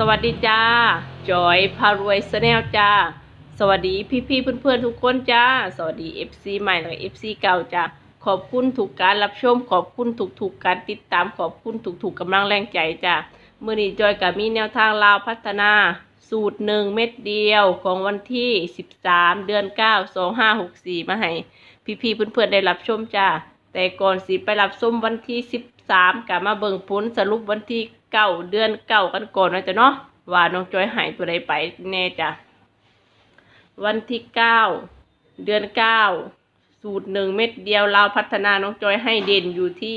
สวัสดีจ้า จอยพารวยสแนลจ้า สวัสดีพี่ๆเพื่อนๆทุกคนจ้า สวัสดี FC ใหม่และ FC เก่าจ้า ขอบคุณทุกการรับชม ขอบคุณทุกๆกการติดตาม ขอบคุณทุกๆกกำลังแรงใจจ้าเมื่อนี้จอยกับมีแนวทางลาวพัฒนา สูตรหนึ่งเม็ดเดียวของวันที่13เดือน9 2564มาให้พี่ๆเพื่อนๆได้รับชมจ้า แต่ก่อนสิไปรับชมวันที่สิบ 13กับมาเบิ่งผลสรุปวันที่9เดือน9กันก่อนนะจ๊ะเนาะว่าน้องจอยหายตัวใดไปแน่จ้ะวันที่9เดือน9สูตรหนึ่งเม็ดเดียวเราพัฒนาน้องจอยให้เด่นอยู่ที่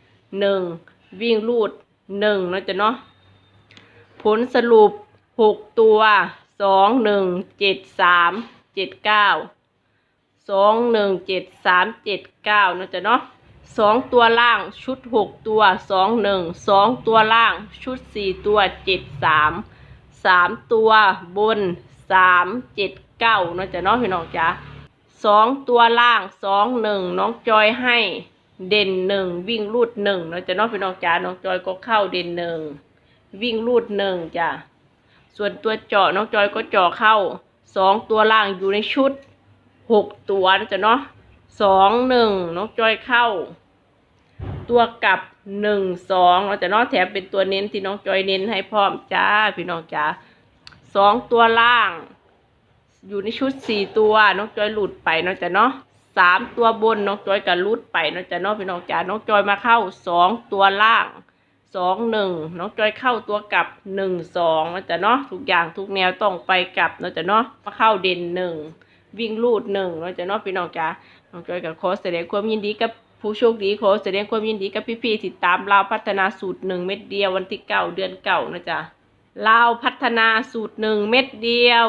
8 1วิ่งรูด1นะจ๊ะเนาะผลสรุป6ตัว2 1 7 3 7 9สองหนึ่งเจ็ดสามเจ็ดเก้านะจ๊ะเนาะ สองตัวล่างชุดหกตัวสองหนึ่งสองตัวล่างชุดสี่ตัวเจ็ดสามสามตัวบนสามเจ็ดเก้านะจ๊ะเนาะพี่น้องจ๊ะสองตัวล่างสองหนึ่งน้องจอยให้เด่นหนึ่งวิ่งรูดหนึ่งนะจ๊ะเนาะพี่น้องจ๊ะน้องจอยก็เข้าเด่นหนึ่งวิ่งรูดหนึ่งจ้ะส่วนตัวเจาะน้องจอยก็เจาะเข้าสองตัวล่างอยู่ในชุดหกตัวนะจ๊ะเนาะสองหนึ่งน้องจอยเข้า ตัวกลับหนึ่งสองเราจะเนาะแถมเป็นตัวเน้นที่น้องจอยเน้นให้พร้อมจ้าพี่น้องจ้าสองตัวล่าง อยู่ในชุดสี่ตัวน้องจอยหลุดไปเนาะจ๊ะเนาะสามตัวบนน้องจอยก็หลุดไปเนาะจ๊ะเนาะพี่น้องจ้าน้องจอยมาเข้าสองตัวล่างสองหนึ่งน้องจอยเข้าตัวกลับหนึ่งสองเนาะจ๊ะเนาะทุกอย่างทุกแนวต้องไปกลับเนาะจ๊ะเนาะมาเข้าเด่นหนึ่งวิ่งลูดหนึ่งเราจะเนอกพี่น้องจ้าน้องจอยกับขอแสดงความยินดีกับ ผู้โชคดีขอแสดงความยินดีกับพี่ๆติดตามลาวพัฒนาสูตรหนึ่งเม็ดเดียววันที่เก้าเดือนเก้านะจ๊ะลาวพัฒนาสูตรหนึ่งเม็ดเดียว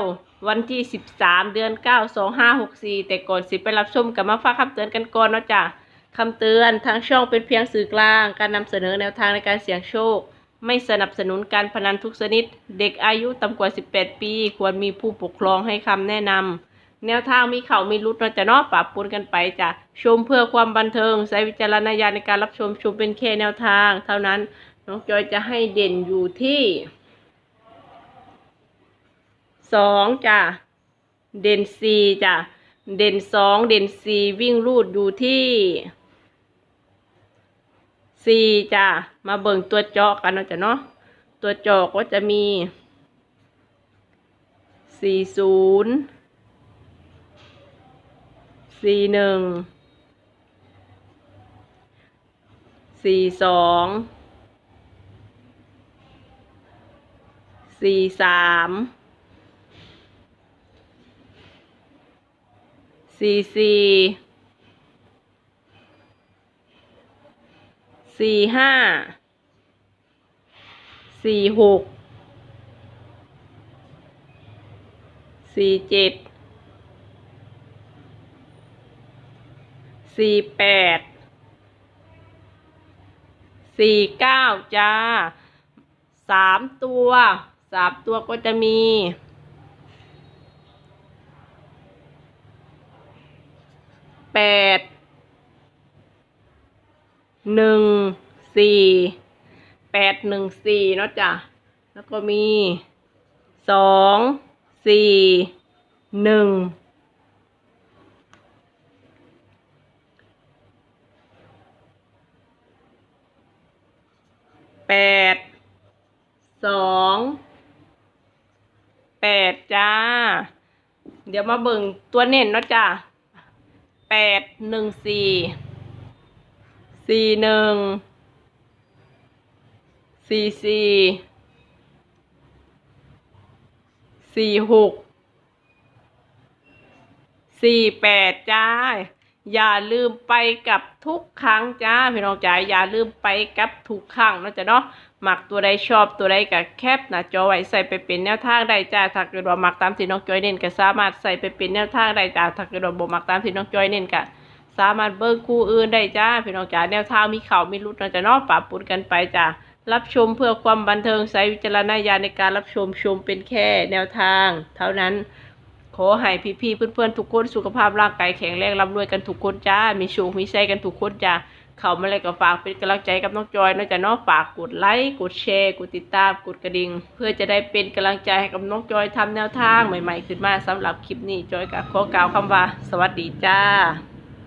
วันที่สิบสามเดือนเก้าสองห้าหกสี่แต่ก่อนสิไปรับชมกับมาฟังคำเตือนกันก่อนนะจ้ะคำเตือนทางช่องเป็นเพียงสื่อกลาง การนำเสนอแนวทางในการเสี่ยงโชค ไม่สนับสนุนการพนันทุกชนิด เด็กอายุต่ำกว่า 18 ปี ควรมีผู้ปกครองให้คำแนะนำ แนวทางมีเขามีรุดเราจะเนาะปรับปรุนกันไปจ้ะชมเพื่อความบันเทิงใช้วิจารณญาณในการรับชมชมเป็นแค่แนวทาง เท่านั้นน้องจอยจะให้เด่นอยู่ที่สองจ้ะเด่นสี่จ้ะเด่นสองเด่นสี่วิ่งรูดอยู่ที่สี่จ้ะมาเบิ่งตัวเจาะกันเนาะจ้ะเนาะตัวเจาะก็จะมีสี่ศูนย์ สี่หนึ่งสี่สองสี่สามสี่สี่สี่ห้าสี่หกสี่เจ็ด สี่แปดสี่เก้าจ้าสามตัวสามตัวก็จะมีแปดหนึ่งสี่แปดหนึ่งสี่เนาะจ้ะแล้วก็มีสองสี่หนึ่ง แปดสองแปดจ้า เดี๋ยวมาเบิ่งตัวเน้นเนาะจ้าแปดหนึ่งสี่สี่หนึ่งสี่สี่สี่หกสี่แปดจ้า อย่าลืมไปกับทุกครั้งจ้าพี่น้องจ๋าอย่าลืมไปกับทุกครั้งนะจ๊ะเนาะหมักตัวใดชอบตัวใดกับแคปหน้าจอไว้ใส่ไปเป็นแนวทางได้จ้าถ้าเกิดว่าหมักตามที่น้องจอยเน้นก็สามารถใส่ไปเป็นแนวทางได้จ้าถ้าเกิดว่าบ่หมักตามที่น้องจอยเน้นก็สามารถเบิ่งคู่อื่นได้จ้าพี่น้องจ๋าแนวทางมีเข่ามีรุดนะจ๊ะเนาะปรับปรุนกันไปจ้ารับชมเพื่อความบันเทิงใช้วิจารณญาณในการรับชมชมเป็นแค่แนวทาง เท่านั้น ขอให้พี่ๆเพื่อนๆทุกคนสุขภาพร่างกายแข็งแรงร่ำรวยกันทุกคนจ้า มีโชคมีชัยกันทุกคนจ้าเขามาเลยก็ฝากเป็นกำลังใจกับน้องจอยนะจ๊ะเนาะฝากกดไลค์กดแชร์กดติดตามกดกระดิ่งเพื่อจะได้เป็นกำลังใจให้กับน้องจอยทำแนวทางใหม่ ๆ ขึ้นมาสำหรับคลิปนี้จอยก็ขอกล่าวคำว่า สวัสดีจ้า